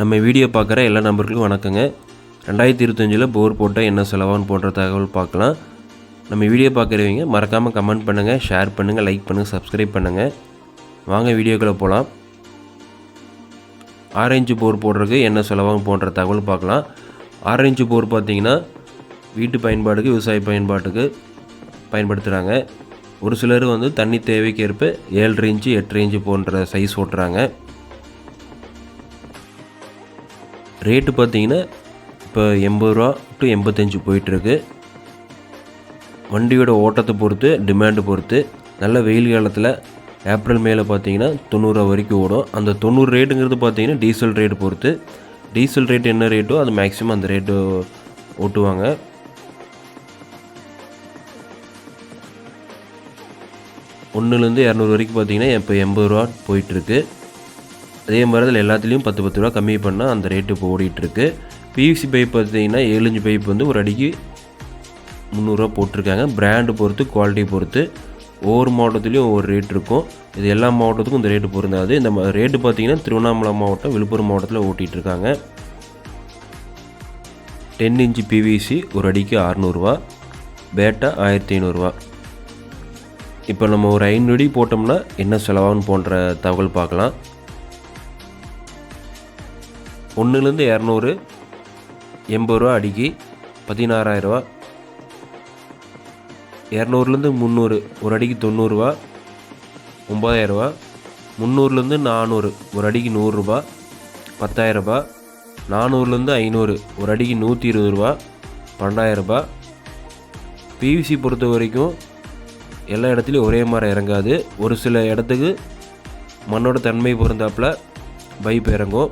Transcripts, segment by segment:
நம்ம வீடியோ பார்க்குற எல்லா நம்பர்களுக்கும் வணக்கங்க. ரெண்டாயிரத்தி இருபத்தஞ்சில் போர் போட்டால் என்ன செலவான்னு போன்ற தகவல் பார்க்கலாம். நம்ம வீடியோ பார்க்குறவங்க மறக்காமல் கமெண்ட் பண்ணுங்கள் ஷேர் பண்ணுங்கள் லைக் பண்ணுங்கள் சப்ஸ்கிரைப் பண்ணுங்கள் வாங்க வீடியோக்குள்ளே போகலாம். ஆரஞ்சு போர் போடுறதுக்கு என்ன செலவாகும் போன்ற தகவல் பார்க்கலாம். ஆரஞ்சு போர் பார்த்தீங்கன்னா வீட்டு பயன்பாட்டுக்கு விவசாய பயன்பாட்டுக்கு பயன்படுத்துகிறாங்க ஒரு சிலர் வந்து தண்ணி தேவைக்கேற்ப ஏழரை இன்ச்சு எட்டு இன்ச்சு போன்ற சைஸ் ஓட்டுறாங்க. ரேட்டு பார்த்தீங்கன்னா இப்போ எண்பது ரூபா டு எண்பத்தஞ்சு போயிட்டுருக்கு. வண்டியோட ஓட்டத்தை பொறுத்து டிமாண்டு பொறுத்து நல்ல வெயில் காலத்தில் ஏப்ரல் மேலே பார்த்தீங்கன்னா தொண்ணூறுரூவா வரைக்கும் ஓடும். அந்த தொண்ணூறு ரேட்டுங்கிறது பார்த்தீங்கன்னா டீசல் ரேட்டு பொறுத்து. டீசல் ரேட் என்ன ரேட்டோ அது மேக்ஸிமம் அந்த ரேட்டு ஓட்டுவாங்க. ஒன்றுலேருந்து இரநூறு வரைக்கும் பார்த்தீங்கன்னா இப்போ எண்பது ரூபா போயிட்டுருக்கு. அதே மாதிரி அதில் எல்லாத்துலேயும் பத்து பத்து ரூபா கம்மி பண்ணால் அந்த ரேட்டு இப்போ ஓடிட்டுருக்கு பிவிசி பைப் பார்த்தீங்கன்னா ஏழு பைப் வந்து ஒரு அடிக்கு முந்நூறுரூவா போட்டிருக்காங்க. பிராண்டு பொறுத்து குவாலிட்டி பொறுத்து ஒவ்வொரு மாவட்டத்துலேயும் ஒவ்வொரு ரேட் இருக்கும். இது எல்லா மாவட்டத்துக்கும் இந்த ரேட்டு பொருந்தாது. இந்த ரேட்டு பார்த்தீங்கன்னா திருவண்ணாமலை மாவட்டம் விழுப்புரம் மாவட்டத்தில் ஓட்டிகிட்டு இருக்காங்க டென் இன்ச்சு பிவிசி ஒரு அடிக்கு அறநூறுவா. பேட்டா ஆயிரத்தி ஐநூறுரூவா இப்போ நம்ம ஒரு ஐநூறு அடி போட்டோம்னா என்ன செலவாகும் போன்ற தகவல் பார்க்கலாம். ஒன்றுலேருந்து இரநூறு எண்பது ரூபா அடிக்கு பதினாறாயிரரூவா இரநூறுலேருந்து முந்நூறு ஒரு அடிக்கு தொண்ணூறுரூவா ஒம்பதாயிரரூவா முந்நூறுலேருந்து நானூறு ஒரு அடிக்கு நூறுரூபா பத்தாயிரரூபா நானூறுலேருந்து ஐநூறு ஒரு அடிக்கு நூற்றி இருபது ரூபா. பன்னெண்டாயிரரூபா பிவிசி பொறுத்த வரைக்கும் எல்லா இடத்துலையும் ஒரே மாதிரி இறங்காது. ஒரு சில இடத்துக்கு மண்ணோட தன்மை பொருந்தாப்பில் பைப் இறங்கும்.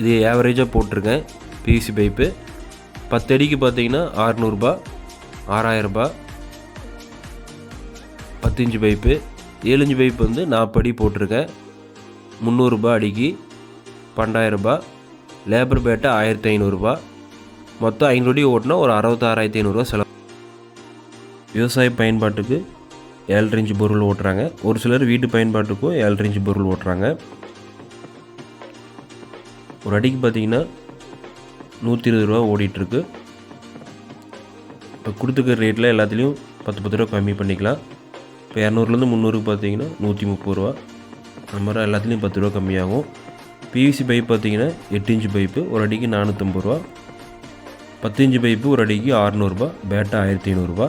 இது ஆவரேஜாக போட்டிருக்கேன். பிவிசி பைப்பு பத்து அடிக்கு பார்த்தீங்கன்னா ஆறுநூறுபா ஆறாயிரரூபா. பத்தஞ்சு பைப்பு ஏழஞ்சு பைப்பு பைப் வந்து நாற்பது அடி போட்டிருக்கேன். முந்நூறுரூபா அடிக்கு பன்னெண்டாயிரரூபா லேபர் பேட்டை ஆயிரத்தி ஐநூறுரூபா மொத்தம் ஐநூறு அடி ஓட்டினா ஒரு அறுபத்தாறாயிரத்தி ஐநூறுரூவா செலவு. விவசாய பயன்பாட்டுக்கு ஏழரை இன்ச்சு பொருள் ஓட்டுறாங்க. ஒரு சிலர் வீட்டு பயன்பாட்டுக்கும் ஏழரை இன்ச்சு பொருள் ஓட்டுறாங்க. ஒரு அடிக்கு பார்த்தீங்கன்னா நூற்றி இருபது ரூபா ஓடிட்டுருக்கு. இப்போ கொடுத்துருக்க ரேட்டில் எல்லாத்துலேயும் பத்து பத்து ரூபா கம்மி பண்ணிக்கலாம். இப்போ இரநூறுலேருந்து முந்நூறுக்கு பார்த்தீங்கன்னா நூற்றி முப்பது ரூபா. அந்த மாதிரி எல்லாத்துலேயும் பத்து ரூபா கம்மியாகும். பிவிசி பைப் பார்த்தீங்கன்னா எட்டு இன்ச்சு பைப்பு ஒரு அடிக்கு நானூற்றம்பது ரூபா. பத்து இன்ச்சு பைப்பு ஒரு அடிக்கு அறநூறுபா பேட்டா ஆயிரத்தி ஐநூறுரூபா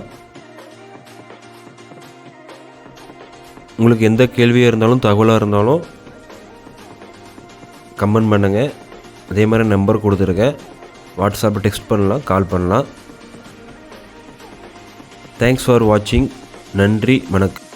உங்களுக்கு எந்த கேள்வியாக இருந்தாலும் தகவலாக இருந்தாலும் கமெண்ட் பண்ணுங்கள் அதே மாதிரி நம்பர் கொடுத்துருக்கேன். வாட்ஸ்அப்பில் டெக்ஸ்ட் பண்ணலாம் கால் பண்ணலாம். தேங்க்ஸ் ஃபார் வாட்சிங் நன்றி வணக்கம்.